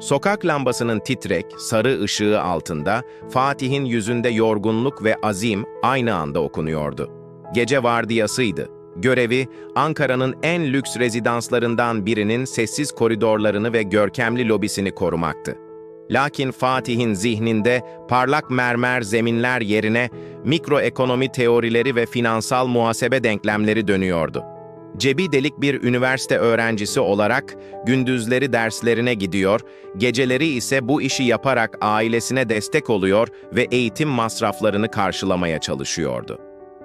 Sokak lambasının titrek, sarı ışığı altında Fatih'in yüzünde yorgunluk ve azim aynı anda okunuyordu. Gece vardiyasıydı. Görevi, Ankara'nın en lüks rezidanslarından birinin sessiz koridorlarını ve görkemli lobisini korumaktı. Lakin Fatih'in zihninde parlak mermer zeminler yerine mikroekonomi teorileri ve finansal muhasebe denklemleri dönüyordu. Cebi delik bir üniversite öğrencisi olarak gündüzleri derslerine gidiyor, geceleri ise bu işi yaparak ailesine destek oluyor ve eğitim masraflarını karşılamaya çalışıyordu.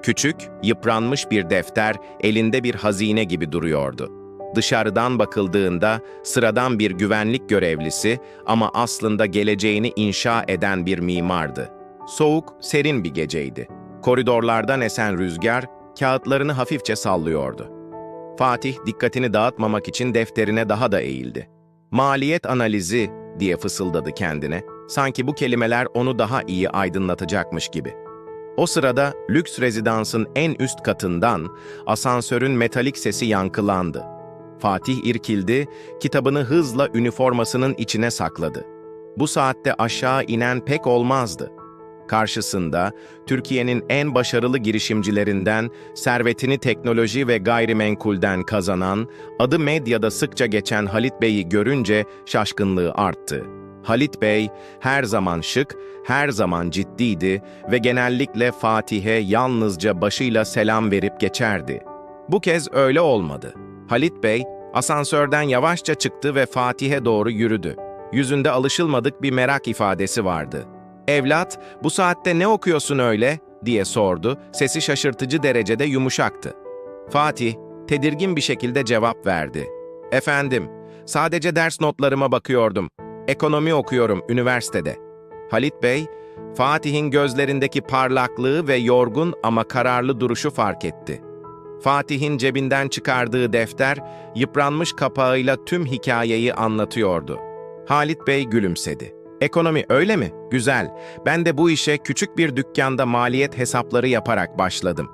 Küçük, yıpranmış bir defter elinde bir hazine gibi duruyordu. Dışarıdan bakıldığında sıradan bir güvenlik görevlisi ama aslında geleceğini inşa eden bir mimardı. Soğuk, serin bir geceydi. Koridorlardan esen rüzgar kağıtlarını hafifçe sallıyordu. Fatih dikkatini dağıtmamak için defterine daha da eğildi. Maliyet analizi diye fısıldadı kendine. Sanki bu kelimeler onu daha iyi aydınlatacakmış gibi. O sırada lüks rezidansın en üst katından asansörün metalik sesi yankılandı. Fatih irkildi, kitabını hızla üniformasının içine sakladı. Bu saatte aşağı inen pek olmazdı. Karşısında Türkiye'nin en başarılı girişimcilerinden, servetini teknoloji ve gayrimenkulden kazanan, adı medyada sıkça geçen Halit Bey'i görünce şaşkınlığı arttı. Halit Bey her zaman şık, her zaman ciddiydi ve genellikle Fatih'e yalnızca başıyla selam verip geçerdi. Bu kez öyle olmadı. Halit Bey asansörden yavaşça çıktı ve Fatih'e doğru yürüdü. Yüzünde alışılmadık bir merak ifadesi vardı. Evlat, bu saatte ne okuyorsun öyle? diye sordu. Sesi şaşırtıcı derecede yumuşaktı. Fatih, tedirgin bir şekilde cevap verdi. Efendim, sadece ders notlarıma bakıyordum. Ekonomi okuyorum üniversitede. Halit Bey, Fatih'in gözlerindeki parlaklığı ve yorgun ama kararlı duruşu fark etti. Fatih'in cebinden çıkardığı defter, yıpranmış kapağıyla tüm hikayeyi anlatıyordu. Halit Bey gülümsedi. Ekonomi öyle mi? Güzel. Ben de bu işe küçük bir dükkanda maliyet hesapları yaparak başladım.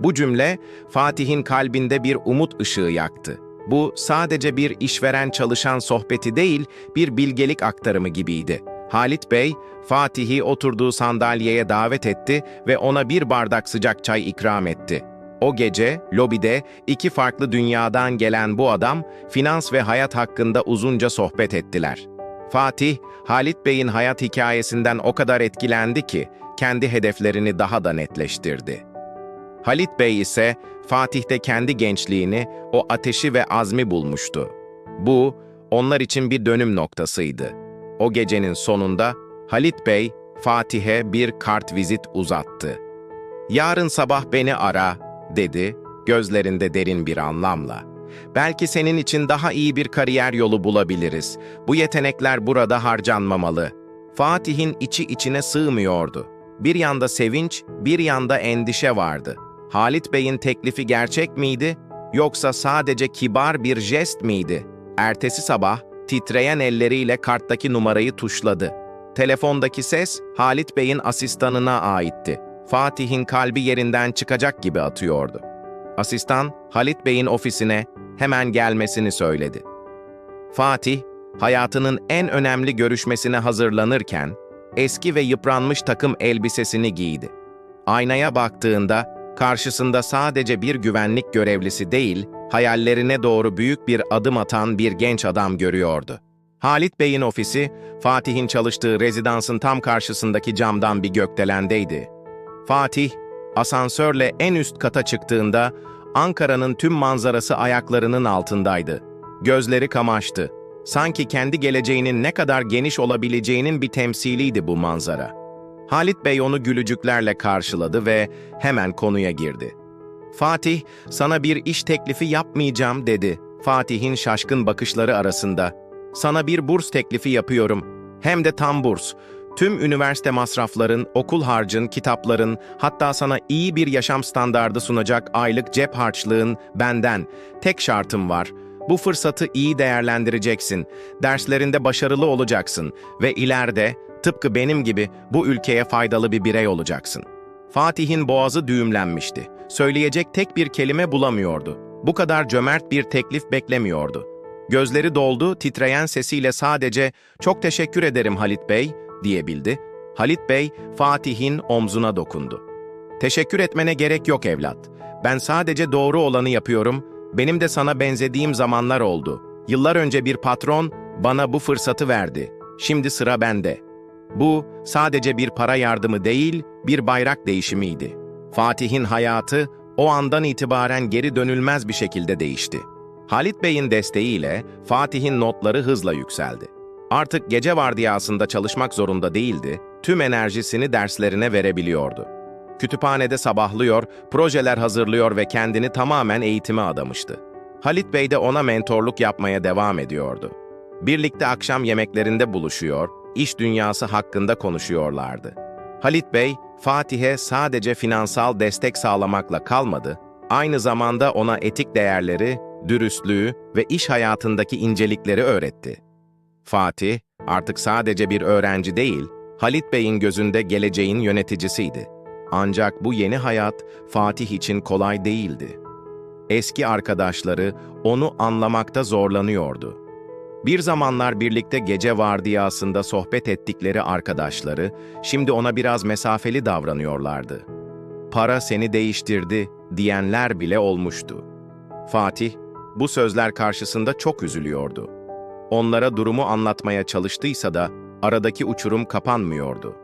Bu cümle Fatih'in kalbinde bir umut ışığı yaktı. Bu sadece bir işveren çalışan sohbeti değil, bir bilgelik aktarımı gibiydi. Halit Bey, Fatih'i oturduğu sandalyeye davet etti ve ona bir bardak sıcak çay ikram etti. O gece, lobide iki farklı dünyadan gelen bu adam, finans ve hayat hakkında uzunca sohbet ettiler. Fatih, Halit Bey'in hayat hikayesinden o kadar etkilendi ki, kendi hedeflerini daha da netleştirdi. Halit Bey ise Fatih'te kendi gençliğini, o ateşi ve azmi bulmuştu. Bu, onlar için bir dönüm noktasıydı. O gecenin sonunda Halit Bey, Fatih'e bir kart vizit uzattı. Yarın sabah beni ara, dedi, gözlerinde derin bir anlamla. Belki senin için daha iyi bir kariyer yolu bulabiliriz. Bu yetenekler burada harcanmamalı. Fatih'in içi içine sığmıyordu. Bir yanda sevinç, bir yanda endişe vardı. Halit Bey'in teklifi gerçek miydi, yoksa sadece kibar bir jest miydi? Ertesi sabah titreyen elleriyle karttaki numarayı tuşladı. Telefondaki ses Halit Bey'in asistanına aitti. Fatih'in kalbi yerinden çıkacak gibi atıyordu. Asistan Halit Bey'in ofisine hemen gelmesini söyledi. Fatih, hayatının en önemli görüşmesine hazırlanırken eski ve yıpranmış takım elbisesini giydi. Aynaya baktığında karşısında sadece bir güvenlik görevlisi değil, hayallerine doğru büyük bir adım atan bir genç adam görüyordu. Halit Bey'in ofisi, Fatih'in çalıştığı rezidansın tam karşısındaki camdan bir gökdelendeydi. Fatih, asansörle en üst kata çıktığında Ankara'nın tüm manzarası ayaklarının altındaydı. Gözleri kamaştı. Sanki kendi geleceğinin ne kadar geniş olabileceğinin bir temsiliydi bu manzara. Halit Bey onu gülücüklerle karşıladı ve hemen konuya girdi. Fatih, sana bir iş teklifi yapmayacağım dedi. Fatih'in şaşkın bakışları arasında. Sana bir burs teklifi yapıyorum. Hem de tam burs. Tüm üniversite masrafların, okul harcın, kitapların, hatta sana iyi bir yaşam standardı sunacak aylık cep harçlığın benden. Tek şartım var. Bu fırsatı iyi değerlendireceksin. Derslerinde başarılı olacaksın ve ileride tıpkı benim gibi bu ülkeye faydalı bir birey olacaksın. Fatih'in boğazı düğümlenmişti. Söyleyecek tek bir kelime bulamıyordu. Bu kadar cömert bir teklif beklemiyordu. Gözleri doldu, titreyen sesiyle sadece "Çok teşekkür ederim Halit Bey." Diyebildi. Halit Bey, Fatih'in omzuna dokundu. Teşekkür etmene gerek yok evlat. Ben sadece doğru olanı yapıyorum. Benim de sana benzediğim zamanlar oldu. Yıllar önce bir patron bana bu fırsatı verdi. Şimdi sıra bende. Bu sadece bir para yardımı değil, bir bayrak değişimiydi. Fatih'in hayatı o andan itibaren geri dönülmez bir şekilde değişti. Halit Bey'in desteğiyle Fatih'in notları hızla yükseldi. Artık gece vardiyasında çalışmak zorunda değildi, tüm enerjisini derslerine verebiliyordu. Kütüphanede sabahlıyor, projeler hazırlıyor ve kendini tamamen eğitime adamıştı. Halit Bey de ona mentorluk yapmaya devam ediyordu. Birlikte akşam yemeklerinde buluşuyor, iş dünyası hakkında konuşuyorlardı. Halit Bey, Fatih'e sadece finansal destek sağlamakla kalmadı, aynı zamanda ona etik değerleri, dürüstlüğü ve iş hayatındaki incelikleri öğretti. Fatih, artık sadece bir öğrenci değil, Halit Bey'in gözünde geleceğin yöneticisiydi. Ancak bu yeni hayat Fatih için kolay değildi. Eski arkadaşları onu anlamakta zorlanıyordu. Bir zamanlar birlikte gece vardiyasında sohbet ettikleri arkadaşları şimdi ona biraz mesafeli davranıyorlardı. Para seni değiştirdi diyenler bile olmuştu. Fatih bu sözler karşısında çok üzülüyordu. Onlara durumu anlatmaya çalıştıysa da aradaki uçurum kapanmıyordu.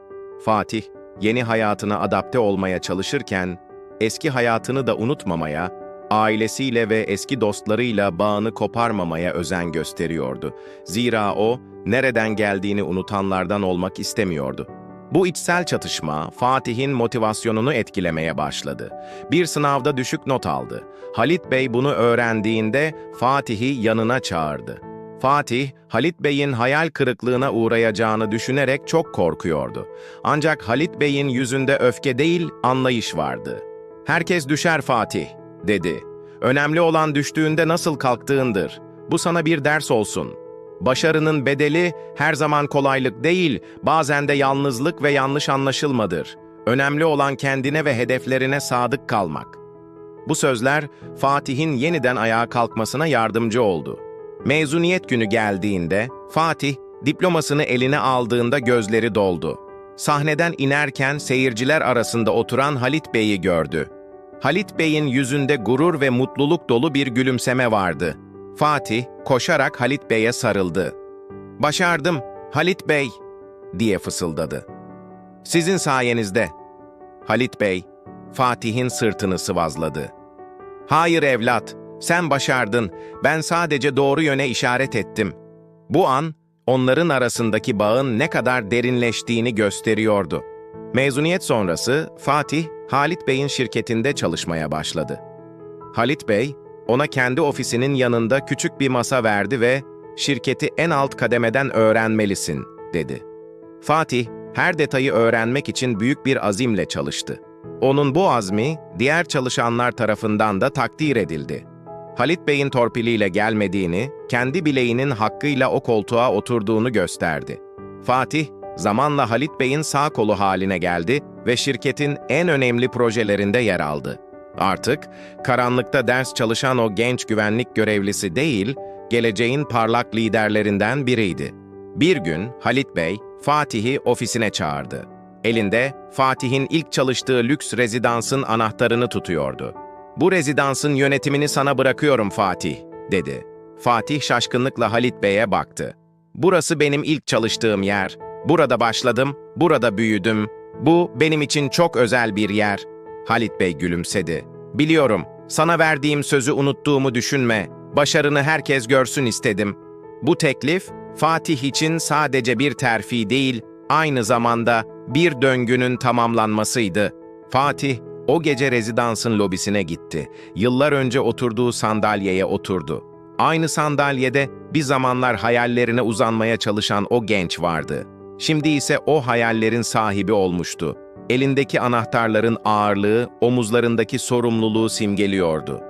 Fatih yeni hayatına adapte olmaya çalışırken eski hayatını da unutmamaya, ailesiyle ve eski dostlarıyla bağını koparmamaya özen gösteriyordu. Zira o, nereden geldiğini unutanlardan olmak istemiyordu. Bu içsel çatışma Fatih'in motivasyonunu etkilemeye başladı. Bir sınavda düşük not aldı. Halit Bey bunu öğrendiğinde Fatih'i yanına çağırdı. Fatih, Halit Bey'in hayal kırıklığına uğrayacağını düşünerek çok korkuyordu. Ancak Halit Bey'in yüzünde öfke değil, anlayış vardı. "Herkes düşer Fatih." dedi. Önemli olan düştüğünde nasıl kalktığındır. Bu sana bir ders olsun. Başarının bedeli her zaman kolaylık değil, bazen de yalnızlık ve yanlış anlaşılmadır. Önemli olan kendine ve hedeflerine sadık kalmak. Bu sözler Fatih'in yeniden ayağa kalkmasına yardımcı oldu. Mezuniyet günü geldiğinde Fatih diplomasını eline aldığında gözleri doldu. Sahneden inerken seyirciler arasında oturan Halit Bey'i gördü. Halit Bey'in yüzünde gurur ve mutluluk dolu bir gülümseme vardı. Fatih koşarak Halit Bey'e sarıldı. "Başardım, Halit Bey." diye fısıldadı. "Sizin sayenizde." Halit Bey, Fatih'in sırtını sıvazladı. "Hayır evlat, sen başardın. Ben sadece doğru yöne işaret ettim." Bu an, onların arasındaki bağın ne kadar derinleştiğini gösteriyordu. Mezuniyet sonrası Fatih, Halit Bey'in şirketinde çalışmaya başladı. Halit Bey, ona kendi ofisinin yanında küçük bir masa verdi ve şirketi en alt kademeden öğrenmelisin, dedi. Fatih, her detayı öğrenmek için büyük bir azimle çalıştı. Onun bu azmi, diğer çalışanlar tarafından da takdir edildi. Halit Bey'in torpiliyle gelmediğini, kendi bileğinin hakkıyla o koltuğa oturduğunu gösterdi. Fatih, zamanla Halit Bey'in sağ kolu haline geldi ve şirketin en önemli projelerinde yer aldı. Artık karanlıkta ders çalışan o genç güvenlik görevlisi değil, geleceğin parlak liderlerinden biriydi. Bir gün Halit Bey, Fatih'i ofisine çağırdı. Elinde Fatih'in ilk çalıştığı lüks rezidansın anahtarını tutuyordu. "Bu rezidansın yönetimini sana bırakıyorum Fatih." dedi. Fatih şaşkınlıkla Halit Bey'e baktı. "Burası benim ilk çalıştığım yer. Burada başladım, burada büyüdüm. Bu benim için çok özel bir yer." Halit Bey gülümsedi. "Biliyorum, sana verdiğim sözü unuttuğumu düşünme. Başarını herkes görsün istedim. Bu teklif, Fatih için sadece bir terfi değil, aynı zamanda bir döngünün tamamlanmasıydı. Fatih, o gece rezidansın lobisine gitti. Yıllar önce oturduğu sandalyeye oturdu. Aynı sandalyede bir zamanlar hayallerine uzanmaya çalışan o genç vardı. Şimdi ise o hayallerin sahibi olmuştu. Elindeki anahtarların ağırlığı, omuzlarındaki sorumluluğu simgeliyordu.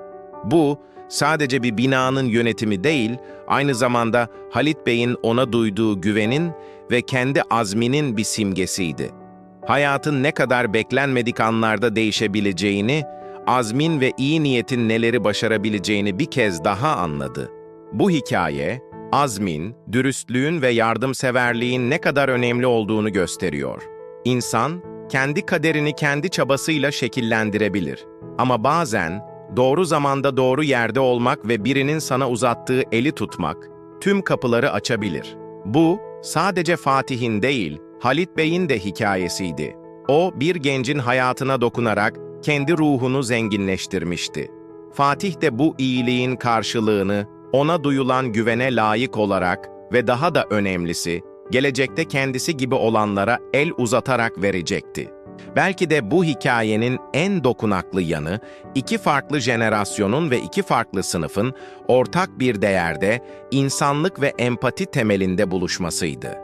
Bu, sadece bir binanın yönetimi değil, aynı zamanda Halit Bey'in ona duyduğu güvenin ve kendi azminin bir simgesiydi. Hayatın ne kadar beklenmedik anlarda değişebileceğini, azmin ve iyi niyetin neleri başarabileceğini bir kez daha anladı. Bu hikaye, azmin, dürüstlüğün ve yardımseverliğin ne kadar önemli olduğunu gösteriyor. İnsan, kendi kaderini kendi çabasıyla şekillendirebilir. Ama bazen, doğru zamanda doğru yerde olmak ve birinin sana uzattığı eli tutmak, tüm kapıları açabilir. Bu, sadece Fatih'in değil, Halit Bey'in de hikayesiydi. O, bir gencin hayatına dokunarak kendi ruhunu zenginleştirmişti. Fatih de bu iyiliğin karşılığını ona duyulan güvene layık olarak ve daha da önemlisi, gelecekte kendisi gibi olanlara el uzatarak verecekti. Belki de bu hikayenin en dokunaklı yanı, iki farklı jenerasyonun ve iki farklı sınıfın ortak bir değerde, insanlık ve empati temelinde buluşmasıydı.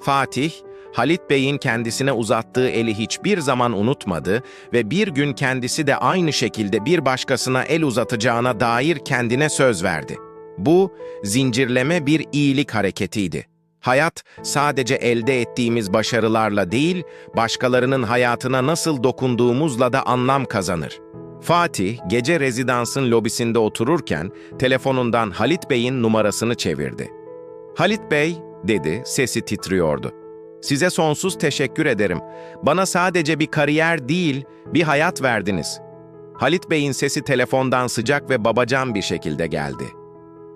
Fatih, Halit Bey'in kendisine uzattığı eli hiçbir zaman unutmadı ve bir gün kendisi de aynı şekilde bir başkasına el uzatacağına dair kendine söz verdi. Bu, zincirleme bir iyilik hareketiydi. Hayat, sadece elde ettiğimiz başarılarla değil, başkalarının hayatına nasıl dokunduğumuzla da anlam kazanır. Fatih, gece rezidansın lobisinde otururken, telefonundan Halit Bey'in numarasını çevirdi. Halit Bey, dedi, sesi titriyordu. Size sonsuz teşekkür ederim. Bana sadece bir kariyer değil, bir hayat verdiniz. Halit Bey'in sesi telefondan sıcak ve babacan bir şekilde geldi.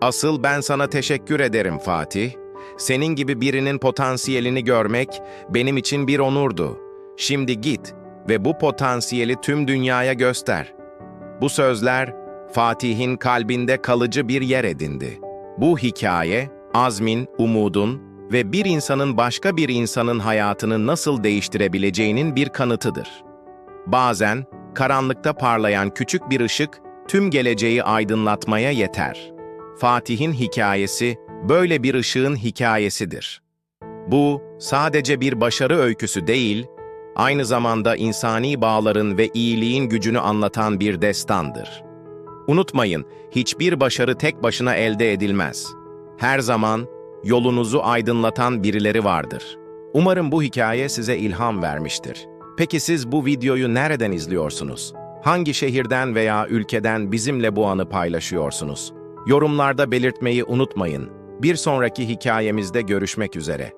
Asıl ben sana teşekkür ederim Fatih. Senin gibi birinin potansiyelini görmek benim için bir onurdu. Şimdi git ve bu potansiyeli tüm dünyaya göster. Bu sözler Fatih'in kalbinde kalıcı bir yer edindi. Bu hikaye, azmin, umudun ve bir insanın başka bir insanın hayatını nasıl değiştirebileceğinin bir kanıtıdır. Bazen, karanlıkta parlayan küçük bir ışık tüm geleceği aydınlatmaya yeter. Fatih'in hikayesi, böyle bir ışığın hikayesidir. Bu, sadece bir başarı öyküsü değil, aynı zamanda insani bağların ve iyiliğin gücünü anlatan bir destandır. Unutmayın, hiçbir başarı tek başına elde edilmez. Her zaman yolunuzu aydınlatan birileri vardır. Umarım bu hikaye size ilham vermiştir. Peki siz bu videoyu nereden izliyorsunuz? Hangi şehirden veya ülkeden bizimle bu anı paylaşıyorsunuz? Yorumlarda belirtmeyi unutmayın. Bir sonraki hikayemizde görüşmek üzere.